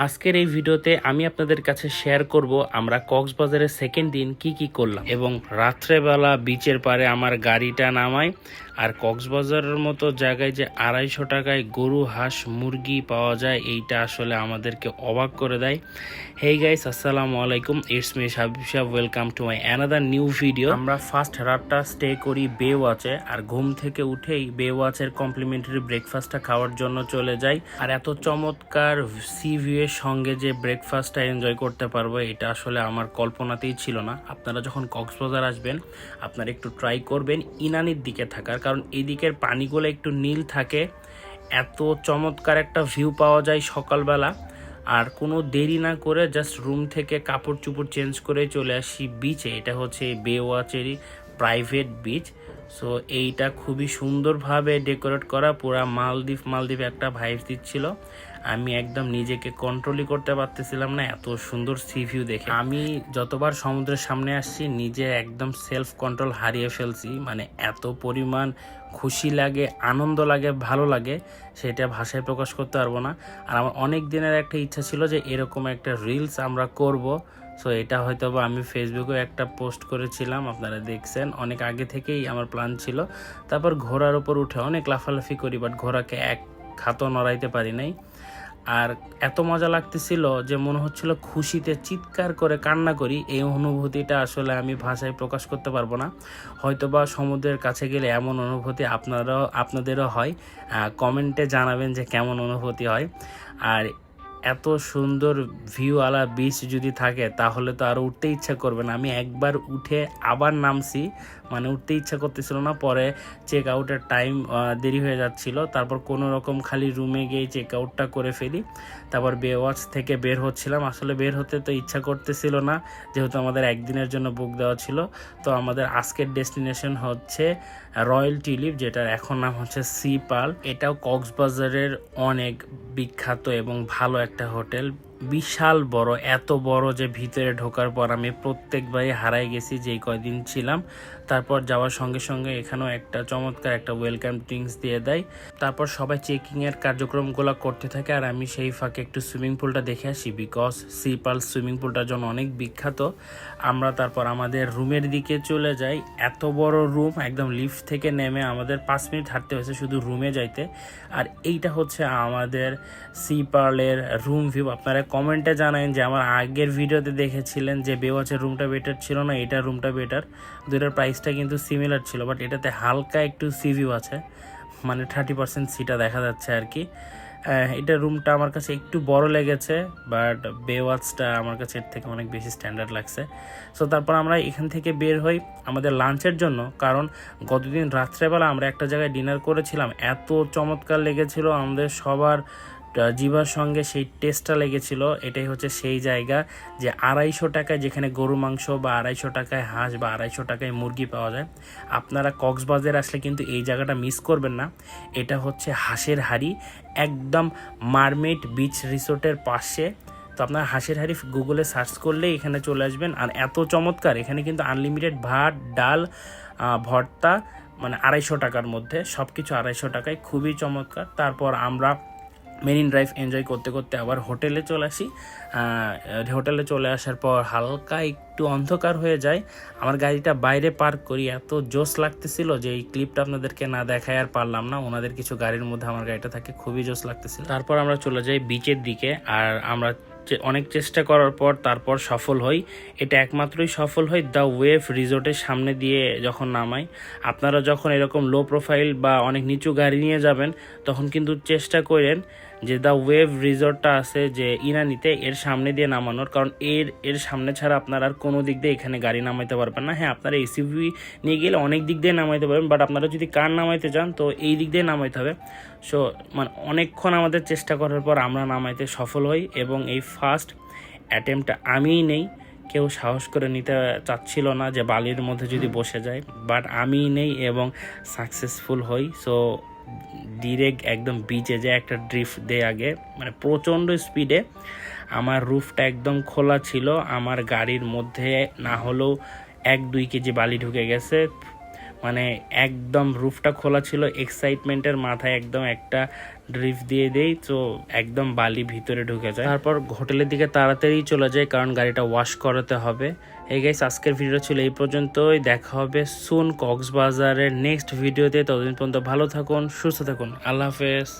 আজকের এই ভিডিওতে আমি আপনাদের কাছে শেয়ার করব আমরা কক্সবাজারের সেকেন্ড দিন কি কি করলাম এবং রাত্রেবেলা বিচের পারে আমার গাড়িটা নামাই আর কক্সবাজারের মতো জায়গায় যে আড়াইশো টাকায় গরু, হাঁস, মুরগি পাওয়া যায়, এইটা আসলে আমাদেরকে অবাক করে দেয়। হেই গাইস আসসালামু আলাইকুম। It's me Sabib Sah welcome to my another new video আমরা ফার্স্ট রাতটা স্টে করি বে ওয়াচে আর ঘুম থেকে উঠেই বে ওয়াচের কমপ্লিমেন্টারি ব্রেকফাস্টটা খাওয়ার জন্য চলে যাই। আর এত চমৎকার সি ভিউ এর সঙ্গে যে ব্রেকফাস্টটা এনজয় করতে পারব, এটা আসলে আমার কল্পনাতেই ছিল না। আপনারা যখন কক্সবাজার আসবেন, আপনারা একটু ট্রাই করবেন। ইনানির দিকে থাকার কারণ এদিকের দিকের পানিগুলো একটু নীল থাকে। এত চমৎকার একটা ভিউ পাওয়া যায় সকালবেলা। আর কোনো দেরি না করে জাস্ট রুম থেকে কাপড় চুপড় চেঞ্জ করে চলে আসি বিচে এটা হচ্ছে বেওয়াচেরি প্রাইভেট বিচ সো এইটা খুবই সুন্দরভাবে ডেকোরেট করা। পুরা মালদ্বীপ মালদ্বীপ একটা ভাইব দিচ্ছিল। আমি একদম নিজেকে কন্ট্রোলই করতে পারতেছিলাম না, এত সুন্দর সি ভিউ দেখে। আমি যতবার সমুদ্রের সামনে আসছি, নিজে একদম সেলফ কন্ট্রোল হারিয়ে ফেলছি। মানে এত পরিমাণ খুশি লাগে, আনন্দ লাগে, ভালো লাগে, সেটা ভাষায় প্রকাশ করতে পারব না। আর আমার অনেক দিনের একটা ইচ্ছা ছিল যে এরকম একটা রিলস আমরা করব। সো এটা হয়তো বা আমি ফেসবুকেও একটা পোস্ট করেছিলাম, আপনারা দেখছেন। অনেক আগে থেকেই আমার প্ল্যান ছিল। তারপর ঘোড়ার উপর উঠে অনেক লাফালাফি করি বাট ঘোড়াকে এক খাতও নড়াইতে পারি নাই। আর এত মজা লাগতেছিল যে মনে হচ্ছিল খুশিতে চিৎকার করে কান্না করি। এই অনুভূতিটা আসলে আমি ভাষায় প্রকাশ করতে পারব না। হয়তো বা সমুদ্রের কাছে গেলে এমন অনুভূতি আপনারাও, আপনাদেরও হয়। কমেন্টে জানাবেন যে কেমন অনুভূতি হয়। আর এত সুন্দর ভিউ আলা বিচ যদি থাকে, তাহলে তো আরও উঠতে ইচ্ছা করবে না। আমি একবার উঠে আবার নামছি মানে উঠতে ইচ্ছা করতেছিল না, পরে চেক আউটের টাইম দেরি হয়ে যাচ্ছিল। তারপর কোনো রকম খালি রুমে গিয়ে চেক আউটটা করে ফেলি। তারপর বে ওয়াচ থেকে বের হচ্ছিলাম। আসলে বের হতে তো ইচ্ছা করতেছিল না, যেহেতু আমাদের একদিনের জন্য বুক দেওয়া ছিল। তো আমাদের আজকের ডেস্টিনেশন হচ্ছে রয়্যাল টিলিপ যেটার এখন নাম হচ্ছে সি পাল এটাও কক্সবাজারের অনেক বিখ্যাত এবং ভালো একটা হোটেল বিশাল বড়, এত বড় যে ভিতরে ঢোকার পর আমি প্রত্যেকবারই হারাই গেছি যেই কয়দিন ছিলাম। তারপর যাওয়ার সঙ্গে সঙ্গে এখানেও একটা চমৎকার একটা ওয়েলকাম ড্রিঙ্কস দিয়ে দেয়। তারপর সবাই চেকিংয়ের কার্যক্রমগুলো করতে থাকে আর আমি সেই ফাঁকে একটু সুইমিং পুলটা দেখে আসি বিকজ সিপাল সুইমিং পুলটার জন্য অনেক বিখ্যাত। আমরা তারপর আমাদের রুমের দিকে চলে যাই। এত বড় রুম একদম লিফট থেকে নেমে আমাদের পাঁচ মিনিট হাঁটতে হয়েছে শুধু রুমে যাইতে। আর এইটা হচ্ছে আমাদের সি রুম ভিউ আপনারা কমেন্টে জানান যে আমার আগের ভিডিওতে দেখেছিলেন যে বেওয়াচের রুমটা বেটার ছিল না এটা রুমটা বেটার দুটার প্রাইসটা কিন্তু সিমিলার ছিল বাট এটাতে হালকা একটু সিভিউ আছে মানে থার্টি পার্সেন্ট সিটা দেখা যাচ্ছে আর কি। এটা রুমটা আমার কাছে একটু বড় লেগেছে বাট বেওয়াচটা আমার কাছে এর থেকে অনেক বেশি স্ট্যান্ডার্ড লাগছে। সো তারপর আমরা এখান থেকে বের হই আমাদের লাঞ্চের জন্য, কারণ গতদিন রাত্রেবেলা আমরা একটা জায়গায় ডিনার করেছিলাম, এত চমৎকার লেগেছিল আমাদের সবার জিভার সঙ্গে সেই টেস্টটা লেগেছিল। এটাই হচ্ছে সেই জায়গা যে আড়াইশো টাকায় যেখানে গরু মাংস বা আড়াইশো টাকায় হাঁস বা আড়াইশো টাকায় মুরগি পাওয়া যায়, আপনারা কক্সবাজার আসলে কিন্তু এই জায়গাটা মিস করবেন না। এটা হচ্ছে হাঁসের হাড়ি, একদম মারমেড বিচ রিসোর্টের পাশে। তো আপনার হাঁসের হাড়ি গুগলে সার্চ করলে এখানে চলে আসবেন। আর এত চমৎকার, এখানে কিন্তু আনলিমিটেড ভাত, ডাল ভর্তা মানে আড়াইশো টাকার মধ্যে সব কিছু আড়াইশো টাকায়, খুবই চমৎকার। তারপর আমরা মেরিন ড্রাইভ এনজয় করতে করতে আবার হোটেলে চলে আসি। হোটেলে চলে আসার পর হালকা একটু অন্ধকার হয়ে যায়। আমার গাড়িটা বাইরে পার্ক করি, এত জোস লাগতেছিল যে এই ক্লিপটা আপনাদেরকে না দেখায় আর পারলাম না। ওনাদের কিছু গাড়ির মধ্যে আমার গাড়িটা থাকে, খুবই জোস লাগতেছিল। তারপর আমরা চলে যাই বিচের দিকে, আর আমরা অনেক চেষ্টা করার পর তারপর সফল হই। এটা একমাত্রই সফল হয় দ্য ওয়েভ রিসোর্টের সামনে দিয়ে যখন নামাই। আপনারা যখন এরকম লো প্রোফাইল বা অনেক নিচু গাড়ি নিয়ে যাবেন, তখন কিন্তু চেষ্টা করেন যে দ্য ওয়েভ রিসোর্টটা আছে যে ইনানিতে এর সামনে দিয়ে নামানোর, কারণ এর এর সামনে ছাড়া আপনারা আর কোনো দিক দিয়ে এখানে গাড়ি নামাইতে পারবেন না। হ্যাঁ আপনারা এসিভি নিয়ে গেলে অনেক দিক দিয়ে নামাইতে পারবেন বাট আপনারা যদি কার নামাইতে চান, তো এই দিক দিয়ে নামাইতে হবে। সো মানে অনেকক্ষণ আমাদের চেষ্টা করার পর আমরা নামাইতে সফল হই, এবং এই ফার্স্ট অ্যাটেম্পটা আমিই নেই। কেউ সাহস করে নিতে চাচ্ছিল না যে বালির মধ্যে যদি বসে যায় বাট আমিই নেই এবং সাকসেসফুল হই। সো ডিরেক্ট একদম বিচে যে একটা ড্রিফট দেয় আগে মানে প্রচণ্ড স্পিডে আমার রুফটা একদম খোলা ছিল, আমার গাড়ির মধ্যে না হলেও এক দুই কেজি বালি ঢুকে গেছে মানে একদম রুফটা খোলা ছিল এক্সাইটমেন্টের মাথায় একদম একটা ড্রিফ দিয়ে দেই, তো একদম বালি ভিতরে ঢুকে যায়। তারপর হোটেলের দিকে তাড়াতাড়ি চলে যায় কারণ গাড়িটা ওয়াশ করাতে হবে। এই গাইস আজকের ভিডিও ছিল এই পর্যন্তই, দেখা হবে সুন কক্সবাজারের নেক্সট ভিডিওতে ততদিন পর্যন্ত ভালো থাকুন, সুস্থ থাকুন। আল্লাহ হাফেজ।